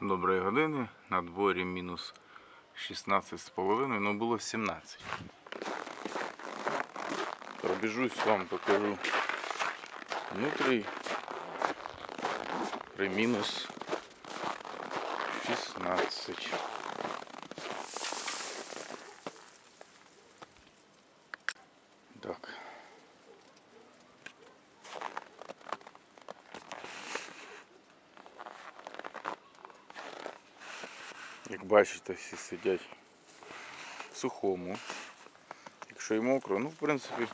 доброї години. На дворі мінус 16,5, ну було 17. Пробіжусь вам покажу внутрі при мінус 16. Як бачите, всі сидять в сухому. Якщо і мокро, ну в принципі,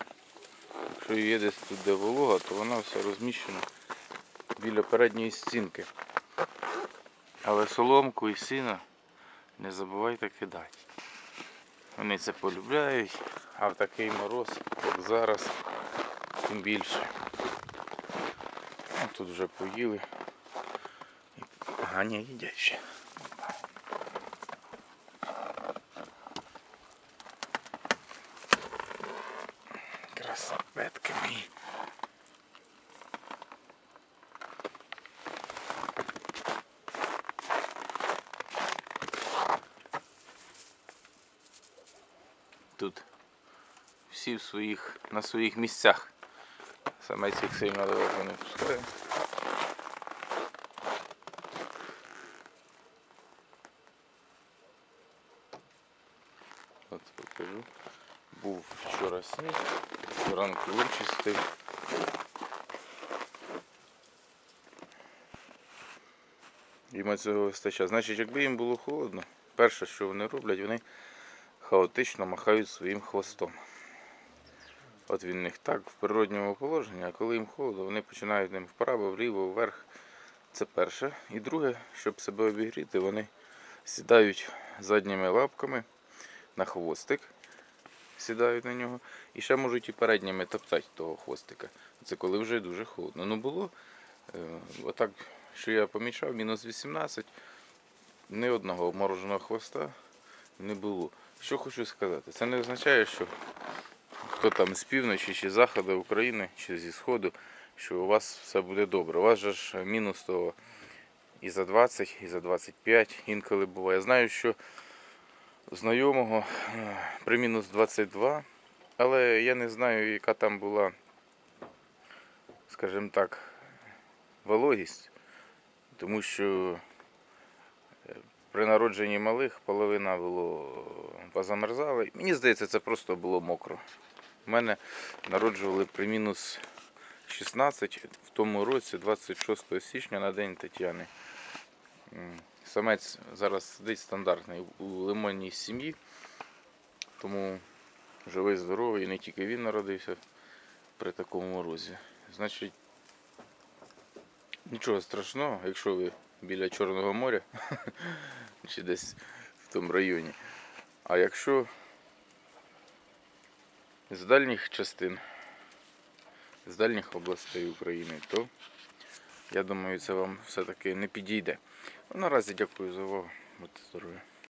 якщо є десь тут де волога, то вона вся розміщена біля передньої стінки. Але соломку і сіна не забувайте кидати. Вони це полюбляють, а в такий мороз, як зараз, тим більше. Ну, тут вже поїли. І Ганя їдять ще. Красаветки мої. Тут всі в своїх, на своїх місцях. Самець їх сильно далеко не пускає. От покажу. Був вчора сніг, зранку вичистив. Їм цього вистачає. Значить, якби їм було холодно, перше, що вони роблять, вони хаотично махають своїм хвостом. От він них так в природньому положенні, а коли їм холодно, вони починають ним вправо, вліво, вверх. Це перше. І друге, щоб себе обігріти, вони сідають задніми лапками на хвостик, сідають на нього. І ще можуть і передніми топтати того хвостика. Це коли вже дуже холодно. Ну було е, отак, що я помічав, мінус 18, ні одного обмороженого хвоста не було. Що хочу сказати, це не означає, що хто там з півночі чи з заходу України, чи зі сходу, що у вас все буде добре. У вас же ж мінус того і за 20, і за 25 інколи буває. Я знаю, що знайомого е, при мінус 22, але я не знаю, яка там була, скажімо так, вологість, тому що е, при народженні малих половина було позамерзала. Мені здається, це просто було мокро. У мене народжували при мінус 16 в тому році, 26 січня на День Тетяни. Самець зараз сидить стандартний у лимонній сім'ї, тому живий, здоровий, і не тільки він народився при такому морозі. Значить, нічого страшного, якщо ви біля Чорного моря чи десь в тому районі. А якщо з дальніх частин, з дальніх областей України, то я думаю, це вам все-таки не підійде. Ну, Наразі дякую за увагу. Будьте здорові.